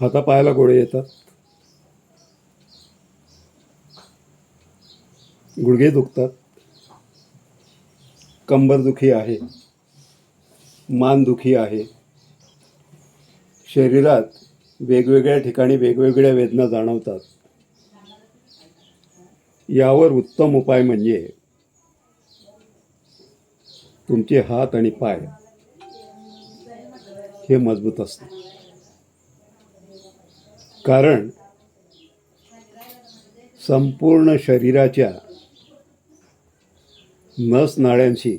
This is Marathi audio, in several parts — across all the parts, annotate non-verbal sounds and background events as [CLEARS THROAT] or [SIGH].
हातापायाला गोळे येतात. गुडघे दुखतात. कंबरदुखी आहे. मानदुखी आहे. शरीरात वेगवेगळ्या ठिकाणी वेगवेगळ्या वेदना जाणवतात. यावर उत्तम उपाय म्हणजे तुमचे हात आणि पाय हे मजबूत असतात. कारण संपूर्ण शरीराच्या नस नाळ्यांशी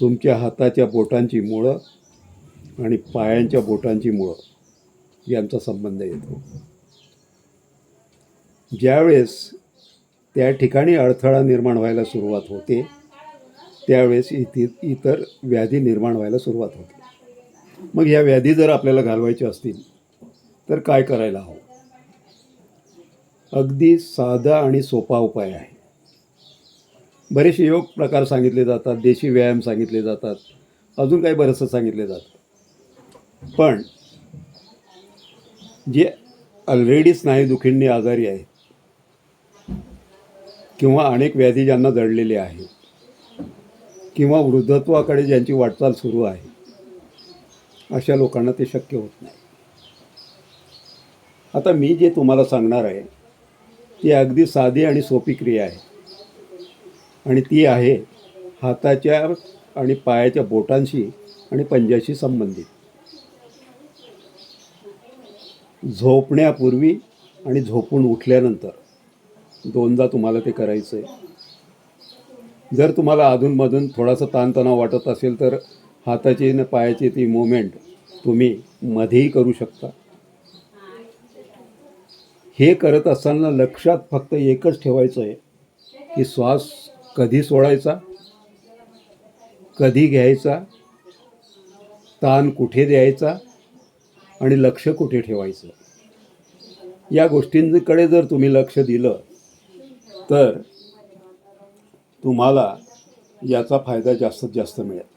तुमच्या हाताच्या बोटांची मुळं आणि पायांच्या बोटांची मुळं यांचा संबंध येतो. ज्यावेळेस त्या ठिकाणी अडथळा निर्माण व्हायला सुरुवात होते त्यावेळेस इथे इतर व्याधी निर्माण व्हायला सुरुवात होते. मग या व्याधी जर आपल्याला घालवायच्या असतील तर काय करायला हवं? अगदी साधा आणि सोपा उपाय आहे. बरेचसे योग प्रकार सांगितले जातात देशी व्यायाम सांगितले जातात अजून काही बरंचसं सांगितले जातं पण जे ऑलरेडी स्नायूदुखींनी आजारी आहेत किंवा अनेक व्याधी ज्यांना जडलेले आहेत किंवा वृद्धत्वाकडे ज्यांची वाटचाल सुरू आहे अशा लोकांना ते शक्य होत नाही. आता मी जे तुम्हाला सांगणार आहे ती अगदी साधी आणि सोपी क्रिया आहे. आणि ती आहे हाताच्या आणि पायाच्या बोटांशी आणि पंजाशी संबंधित. झोपण्यापूर्वी आणि झोपून उठल्यानंतर दोनदा तुम्हाला ते करायचं आहे जर तुम्हाला अधूनमधून थोडासा ताणतणाव वाटत असेल तर हाताची आणि पायाची ती मुवमेंट तुम्ही मध्येही करू शकता. हे करत असताना लक्षात फक्त एकच ठेवायचं आहे की श्वास कधी सोडायचा कधी घ्यायचा ताण कुठे द्यायचा आणि लक्ष कुठे ठेवायचं. या गोष्टींकडे जर तुम्ही लक्ष दिलं तर तुम्हाला याचा फायदा जास्तीत जास्त मिळेल.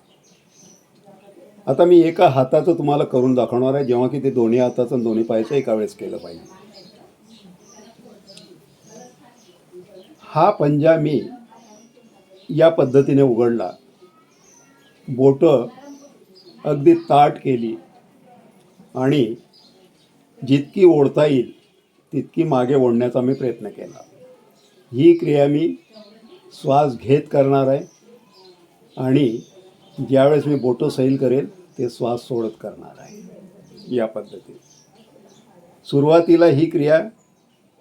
आता मी एका हाताचं तुम्हाला करून दाखवणार आहे जेव्हा की ते दोन्ही हाताचं दोन्ही पायाचं एका वेळेस केलं पाहिजे. हा पंजा मी या पद्धतीने उघडला. बोटं अगदी ताट केली आणि जितकी ओढता येईल तितकी मागे ओढण्याचा मी प्रयत्न केला. ही क्रिया मी श्वास घेत करणार आहे आणि ज्यावेळेस मी बोटं सैल करेल ते श्वास सोडत करणार आहे या पद्धतीने. सुरुवातीला ही क्रिया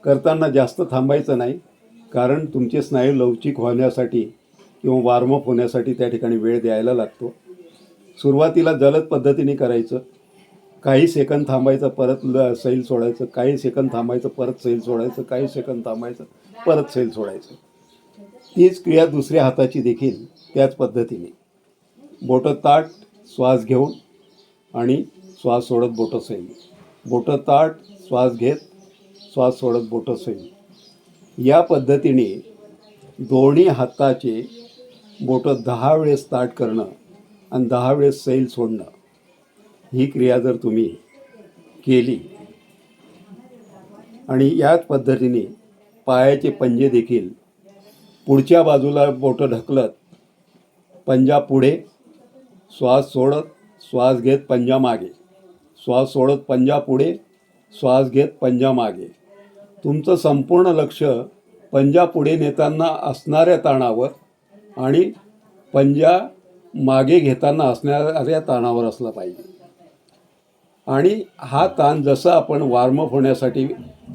करताना जास्त थांबायचं नाही. कारण तुमचे स्नायू लवचिक होण्यासाठी किंवा वॉर्मअप होण्यासाठी त्या ठिकाणी वेळ द्यायला लागतो. सुरुवातीला जलद पद्धतीने करायचं. काही सेकंद थांबायचं परत ल सैल सोडायचं. काही सेकंद थांबायचं परत सैल सोडायचं. काही सेकंद थांबायचं परत सैल सोडायचं. तीच क्रिया दुसऱ्या हाताची देखील त्याच पद्धतीने. बोटं ताट श्वास घेऊन आणि श्वास सोडत बोटं सैल. बोटं ताट श्वास घेत श्वास सोडत बोटं सैल. या पद्धतीने दोन्ही हाताचे बोटं दहा वेळेस ताट करणं आणि दहा वेळेस सैल सोडणं ही क्रिया जर तुम्ही केली आणि याच पद्धतीने पायाचे पंजे देखील पुढच्या बाजूला बोटं ढकलत पंजा पुढे श्वास सोडत श्वास घेत पंजा मागे. श्वास सोडत पंजा पुढे श्वास घेत पंजा मागे. तुमचं संपूर्ण लक्ष पंजा पुढे नेताना असणाऱ्या ताणावर आणि पंजा मागे घेताना असणाऱ्या ताणावर असला पाहिजे. आणि हा ताण जसं आपण वॉर्मअप होण्यासाठी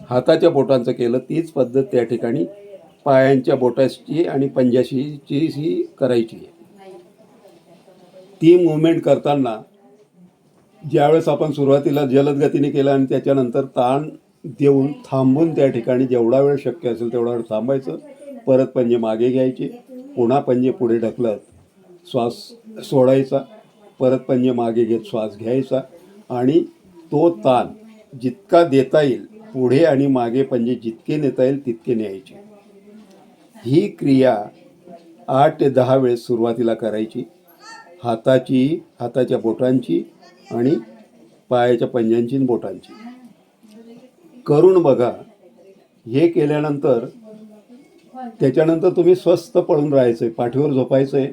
हाताच्या बोटांचं केलं तीच पद्धत त्या ठिकाणी पायांच्या बोटाची आणि पंजाशीची ही करायची आहे. ती मुवमेंट करताना ज्यावेळेस आपण सुरुवातीला जलद गतीने केलं आणि त्याच्यानंतर ताण देऊन थांबून त्या ठिकाणी जेवढा वेळ शक्य असेल तेवढा वेळ थांबायचं. परत पंजे मागे घ्यायचे. पुन्हा पंजे पुढे ढकलत. श्वास सोडायचा. परत पंजे मागे घेत श्वास घ्यायचा. आणि तो ताण जितका देता येईल पुढे आणि मागे पंजे जितके नेता येईल तितके न्यायचे. ही क्रिया आठ ते दहा वेळेस सुरुवातीला करायची. हाताची हाताच्या बोटांची आणि पायाच्या पंजांची आणि बोटांची. करून बघा. हे केल्यानंतर त्याच्यानंतर तुम्ही स्वस्त पडून राहायचं आहे पाठीवर झोपायचं आहे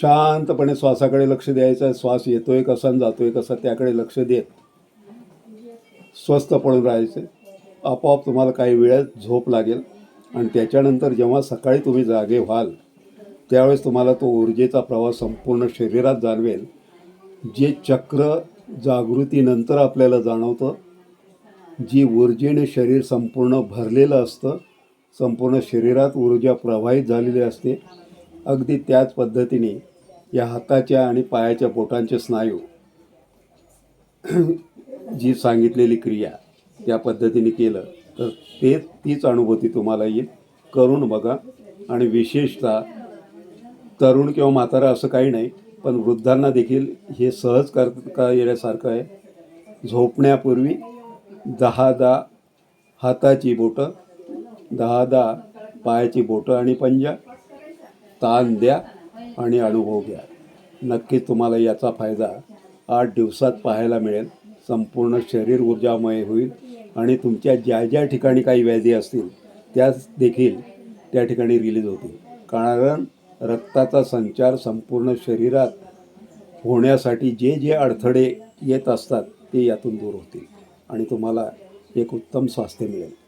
शांतपणे श्वासाकडे लक्ष द्यायचं आहे श्वास येतोय कसा आणि जातोय कसा त्याकडे लक्ष देत स्वस्त पडून राहायचं आहे आपोआप तुम्हाला काही वेळात झोप लागेल. आणि त्याच्यानंतर जेव्हा सकाळी तुम्ही जागे व्हाल त्यावेळेस तुम्हाला तो ऊर्जेचा प्रवास संपूर्ण शरीरात जाणवेल. जे चक्र जागृतीनंतर आपल्याला जाणवतं जी ऊर्जेने शरीर संपूर्ण भरलेलं असतं संपूर्ण शरीरात ऊर्जा प्रवाहित झालेली असते अगदी त्याच पद्धतीने या हाताच्या आणि पायाच्या बोटांचे स्नायू. [CLEARS THROAT] जी सांगितलेली क्रिया त्या पद्धतीने केलं तर ते तीच अनुभूती तुम्हाला येईल. करून बघा आणि विशेषतः तरुण किंवा म्हातारा असं काही नाही पण वृद्धांना देखील हे सहज करता येण्यासारखं आहे. झोपण्यापूर्वी दहा दहा हाताची बोटं दहा दहा पायाची बोटं आणि पंजा. ताण द्या आणि अनुभव घ्या. नक्कीच तुम्हाला याचा फायदा आठ दिवसात पाहायला मिळेल. संपूर्ण शरीर ऊर्जामय होईल आणि तुमच्या ज्या ज्या ठिकाणी काही व्याधी असतील त्याच देखील त्या ठिकाणी रिलीज होतील. कारण रक्ताचा संचार संपूर्ण शरीरात होण्यासाठी जे जे अडथळे येत असतात ते यातून दूर होतील. आणि तुम्हाला एक उत्तम स्वास्थ्य मिळेल.